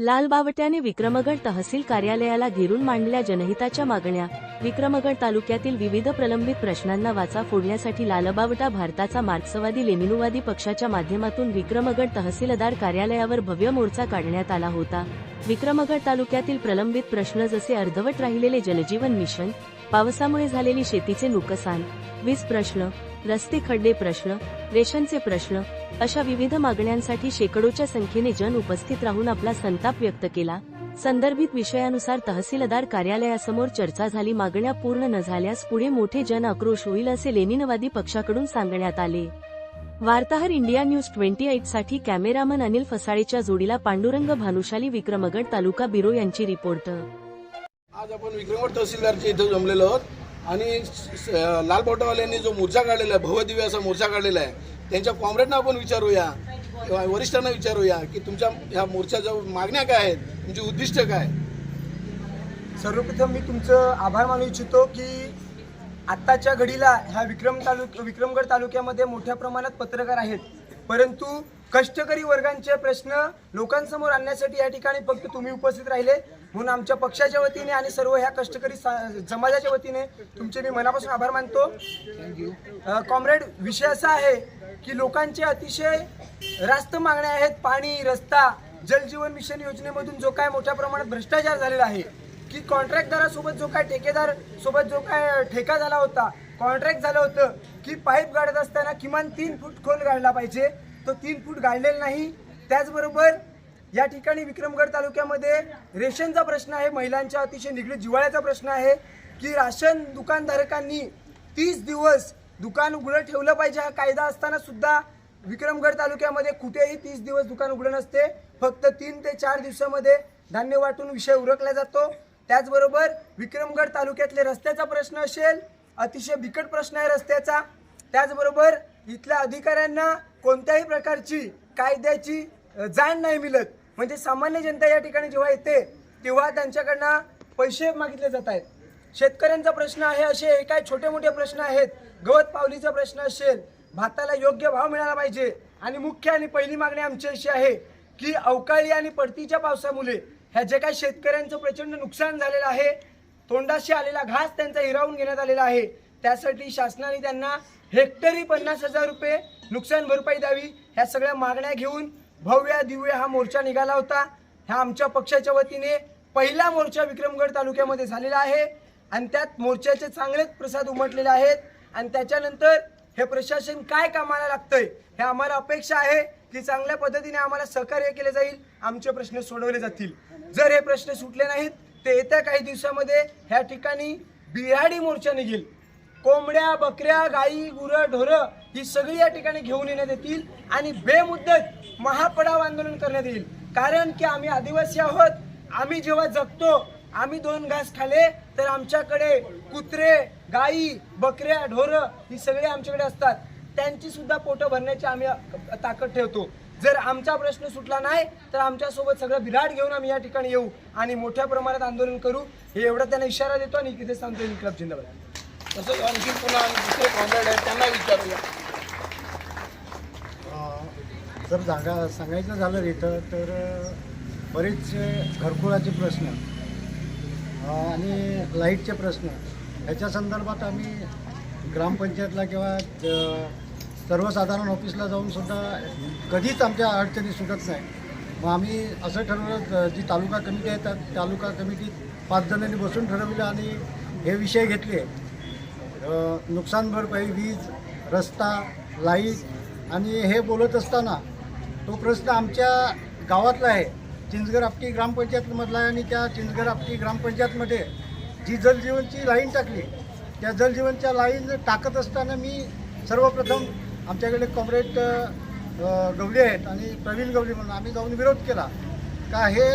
लालबावट्याने विक्रमगड तहसील कार्यालयाला घेरून मांडल्या जनहिताच्या मागण्या विक्रमगड तालुक्यातील विविध प्रलंबित प्रश्नांना वाचा फोडण्यासाठी लालबावटा भारताचा मार्क्सवादी लेमिनुवादी पक्षाच्या माध्यमातून विक्रमगड तहसीलदार कार्यालयावर भव्य मोर्चा काढण्यात आला होता. विक्रमगड तालुक्यातील प्रलंबित प्रश्न जसे अर्धवट राहिलेले जलजीवन मिशन पावसामुळे झालेली शेतीचे नुकसान वीज प्रश्न रस्ते खड्डे प्रश्न रेशनचे प्रश्न अशा विविध मागण्यांसाठी शेकडोच्या संख्येने जन उपस्थित राहून आपला संताप व्यक्त केला. संदर्भित विषयानुसार तहसीलदार कार्यालयासमोर चर्चा झाली. मागण्या पूर्ण न झाल्यास पुढे मोठे जन आक्रोश होईल असे लेनिनवादी पक्षाकडून सांगण्यात आले. वार्ताहर इंडिया न्यूज ट्वेंटी एटसाठी कॅमेरामन अनिल फसाळेच्या जोडीला पांडुरंग भानुशाली विक्रमगड तालुका बिरो यांची रिपोर्ट. आज आपण विक्रमगड तहसीलदारच्या इथं जमलेलो आहोत. आणि लाल बोटावाल्यांनी जो मोर्चा काढलेला आहे भव्यदिव्य असा मोर्चा काढलेला आहे त्यांच्या कॉम्रेडना आपण विचारूया किंवा वरिष्ठांना विचारूया की तुमच्या ह्या मोर्चाच्या मागण्या काय आहेत? तुमची उद्दिष्ट काय सर्वप्रथम मी तुमचं आभार मानू इच्छितो की आत्ताच्या घडीला ह्या विक्रम तालुक विक्रमगड तालुक्यामध्ये मोठ्या प्रमाणात पत्रकार आहेत. परंतु कष्टकरी वर्गांचे प्रश्न लोकांसमोर आणण्यासाठी या ठिकाणी फक्त तुम्ही उपस्थित राहिले. म्हणून आमच्या पक्षाच्या वतीने आणि सर्व ह्या कष्टकरी सा- समाजाच्या वतीने तुमचे मी मनापासून आभार मानतो. कॉम्रेड विषय असा आहे की लोकांचे अतिशय रास्त मागण्या आहेत. पाणी रस्ता जलजीवन मिशन योजनेमधून जो काय मोठ्या प्रमाणात भ्रष्टाचार झालेला आहे की कॉन्ट्रॅक्टदारासोबत जो काय ठेकेदार सोबत जो काय ठेका झाला होता कॉन्ट्रॅक्ट झालं होतं की पाईप गाडत असताना किमान तीन फूट खोल गाडला पाहिजे. तो तीन फूट गाडलेला नाही. त्याचबरोबर या ठिकाणी विक्रमगड तालुक्यामध्ये रेशनचा प्रश्न आहे. महिलांच्या अतिशय निगडीत जिव्हाळ्याचा प्रश्न आहे की राशन दुकानधारकांनी तीस दिवस दुकान उघडं ठेवलं पाहिजे हा कायदा असताना सुद्धा विक्रमगड तालुक्यामध्ये कुठेही तीस दिवस दुकान उघडं नसते. फक्त तीन ते चार दिवसामध्ये धान्य वाटून विषय उरकला जातो. त्याचबरोबर विक्रमगड तालुक्यातले रस्त्याचा प्रश्न असेल अतिशय बिकट प्रश्न आहे रस्त्याचा. त्याचबरोबर इथल्या अधिकाऱ्यांना कोणत्याही प्रकारची कायद्याची जाण नाही मिळत. म्हणजे सामान्य जनता या ठिकाणी जेव्हा येते तेव्हा त्यांच्याकडनं पैसे मागितले जात आहेत. शेतकऱ्यांचा प्रश्न आहे असे हे काय छोटे मोठे प्रश्न आहेत. गवत पावलीचा प्रश्न असेल भाताला योग्य भाव मिळाला पाहिजे. आणि मुख्य आणि पहिली मागणी आमची अशी आहे की अवकाळी आणि पडतीच्या पावसामुळे ह्या जे काही शेतकऱ्यांचं प्रचंड नुकसान झालेलं आहे तोंडाशी आलेला घास त्यांचा हिरावून घेण्यात आलेला आहे. त्यासाठी शासनाने त्यांना हेक्टरी पन्नास हजार रुपये नुकसान भरपाई द्यावी ह्या सगळ्या मागण्या घेऊन भव्य दिव्य हा मोर्चा निघाला होता. ह्या आमच्या पक्षाच्या वतीने पहिला मोर्चा विक्रमगड तालुक्यामध्ये झालेला आहे आणि त्यात मोर्चाचे चांगलेच प्रसाद उमटलेले आहेत आणि त्याच्यानंतर हे प्रशासन काय कामाला लागतंय हे आम्हाला अपेक्षा आहे की चांगल्या पद्धतीने आम्हाला सहकार्य केले जाईल आमचे प्रश्न सोडवले जातील. जर हे प्रश्न सुटले नाहीत तर येत्या काही दिवसामध्ये ह्या ठिकाणी बिहाडी मोर्चा निघेल. कोंबड्या बकऱ्या गाई गुरं ढोरं ही सगळी या ठिकाणी घेऊन येण्यात येतील आणि बेमुद्दत महापडाव आंदोलन करण्यात येईल. कारण की आम्ही आदिवासी आहोत आम्ही जेव्हा जगतो आम्ही दोन घास खाले तर आमच्याकडे कुत्रे गाई बकऱ्या ढोरं ही सगळे आमच्याकडे असतात. त्यांची सुद्धा पोटं भरण्याची आम्ही ताकद ठेवतो. जर आमचा प्रश्न सुटला नाही तर आमच्यासोबत सगळं बिराट घेऊन आम्ही या ठिकाणी येऊ आणि मोठ्या प्रमाणात आंदोलन करू. हे एवढा त्यांना इशारा देतो आणि इथे सांगतो क्लब जिंदाबाद. तसंच आणखी पुन्हा दुसरे कॉम्रेड आहेत त्यांना विचारूया. जर जागा सांगायचं झालं इथं तर बरेचसे घरकुलाचे प्रश्न आणि लाईटचे प्रश्न ह्याच्या संदर्भात आम्ही ग्रामपंचायतला किंवा सर्वसाधारण ऑफिसला जाऊनसुद्धा कधीच आमच्या अडचणी सुटत नाही. मग आम्ही असं ठरवलं जी तालुका कमिटी आहे त्या तालुका कमिटीत पाच जणांनी बसून ठरवलं आणि हे विषय घेतले. नुकसान भरपाई वीज रस्ता लाइट आणि हे बोलत असताना तो प्रश्न आमच्या गावातला आहे. चिंचगर आपटी ग्रामपंचायतमधला आहे आणि त्या चिंचगर आपटी ग्रामपंचायतमध्ये जी जलजीवनची लाईन टाकली त्या जलजीवनच्या लाईन टाकत असताना मी सर्वप्रथम आमच्याकडे कॉम्रेड गवली आहेत आणि प्रवीण गवली म्हणून आम्ही जाऊन विरोध केला. का हे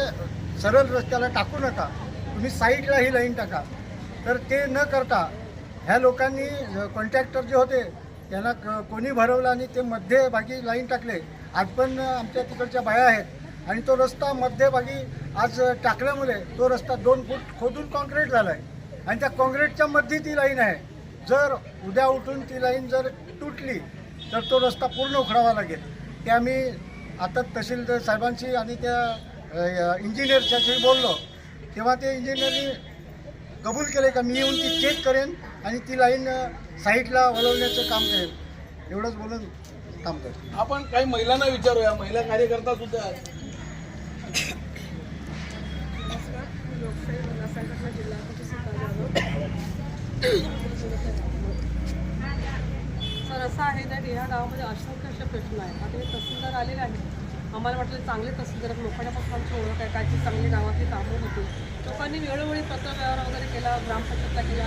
सरळ रस्त्याला टाकू नका तुम्ही साईडला ही लाईन टाका. तर ते न करता ह्या लोकांनी कॉन्ट्रॅक्टर जे होते त्यांना क कोणी भरवलं आणि ते मध्यभागी लाईन टाकले. आज पण आमच्या तिकडच्या बाया आहेत. आणि तो रस्ता मध्यभागी आज टाकल्यामुळे तो रस्ता दोन फूट खोदून कॉन्क्रीट झाला आहे आणि त्या कॉन्क्रीटच्या मध्ये ती लाईन आहे. जर उद्या उठून ती लाईन जर तुटली तर तो रस्ता पूर्ण उखडावा लागेल. ते आम्ही आता तहसीलदार साहेबांशी आणि त्या इंजिनियरच्याशी बोललो. तेव्हा ते इंजिनियरनी कबूल केले का मी येऊन ती चेक करेन. आणि ती लाईन साईडला वळवण्याचं काम करेन एवढंच बोलून काम करेन आपण काही महिलांना विचारूया. महिला कार्यकर्ता सुद्धा. तर असं आहे की ह्या गावामध्ये असे प्रश्न आहेत? आता हे तहसीलदार आलेले आहेत. आम्हाला वाटलं चांगले तहसीलदार जर लोकांपासून आमची ओळख आहे काय ती चांगली गावातली कामं होती. लोकांनी वेळोवेळी पत्रव्यवहार वगैरे केला ग्रामपंचायतला केला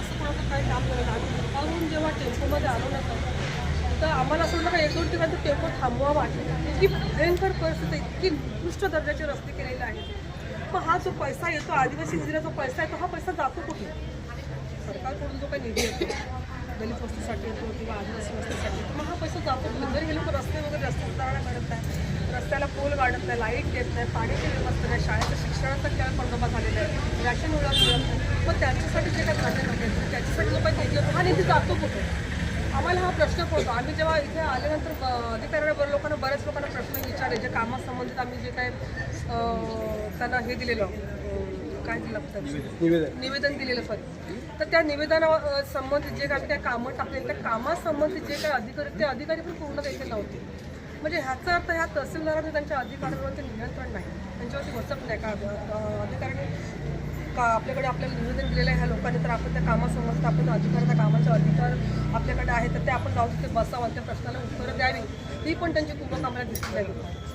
असं कोणाचं काही काम झालं आम्ही दुपारून जेव्हा टेम्पोमध्ये आलो ना तर आम्हाला असं वाटलं का एक दोन ठिकाणी तो टेम्पो थांबवा वाटलं. इतकी भयंकर परिस्थिती इतकी निकृष्ट दर्जाचे रस्ते केलेले आहेत. मग हा जो पैसा येतो आदिवासी निधीला जो पैसा येतो हा पैसा जातो कुठे? सरकारकडून जो काही निधी येतो. दलित वस्तीसाठी येतो किंवा आदिवासी वस्तीसाठी येतो. मग हा पैसा जातो? जर हे लोक रस्ते वगैरे रस्ते सुधारणा करत नाही. रस्त्याला पोल गाडत नाही लाइट देत नाही पाण्याची व्यवस्था नाही. शाळेचं शिक्षणाचा खेळ पंडोबा झालेला आहे. रॅशन मिळत मिळत नाही. मग त्यांच्यासाठी जे काही धान्य नव्हते त्याच्यासाठी जो काही होतो हा निधी जातो कुठे? आम्हाला हा प्रश्न पडतो. आम्ही जेव्हा इथे आल्यानंतर अधिकाऱ्यांना बरं लोकांना बऱ्याच लोकांना प्रश्न विचारले. जे कामासंबंधित आम्ही जे काय त्यांना हे दिलेलं काय दिलं होतं निवेदन. निवेदन दिलेलं सॉरी तर त्या निवेदना संबंधित जे काही त्या कामं टाकले त्या कामासंबंधित जे काही अधिकारी ते अधिकारी पण पूर्ण देखील नव्हते. म्हणजे ह्याचा अर्थ ह्या तहसीलदारांनी त्यांच्या अधिकाऱ्यांवरती नियंत्रण नाही. त्यांच्यावरती वचक नाही का? अधिकाऱ्यांनी का आपल्याकडे आपल्याला निवेदन दिलेलं आहे ह्या लोकांनी? तर आपण त्या कामासंबंधित आपण अधिकार त्या कामाचे अधिकार आपल्याकडे आहे तर ते आपण जाऊन तिथे बसावं त्या प्रश्नाला उत्तरं द्यावी. ही पण त्यांची पूर्वक आम्हाला दिसली नाही.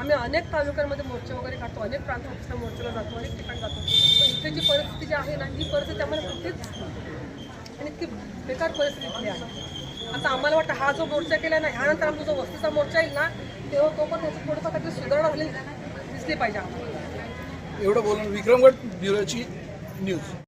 आम्ही अनेक तालुक्यांमध्ये मोर्चे वगैरे काढतो अनेक प्रांत ऑफिसला मोर्चाला जातो अनेक ठिकाणी जातो. पण इथे जी परिस्थिती जी आहे ना ही परिस्थिती आम्हाला कुठेच आणि इतकी बेकार परिस्थिती इथली आहे. आता आम्हाला वाटतं हा जो मोर्चा केला ना ह्यानंतर आमचा जो वस्तीचा मोर्चा येईल ना तेव्हा तो पण त्याचं थोडंसं काहीतरी सुधारणा झाली दिसली पाहिजे आम्हाला. एवढं बोलून विक्रमगड ब्युरोची न्यूज.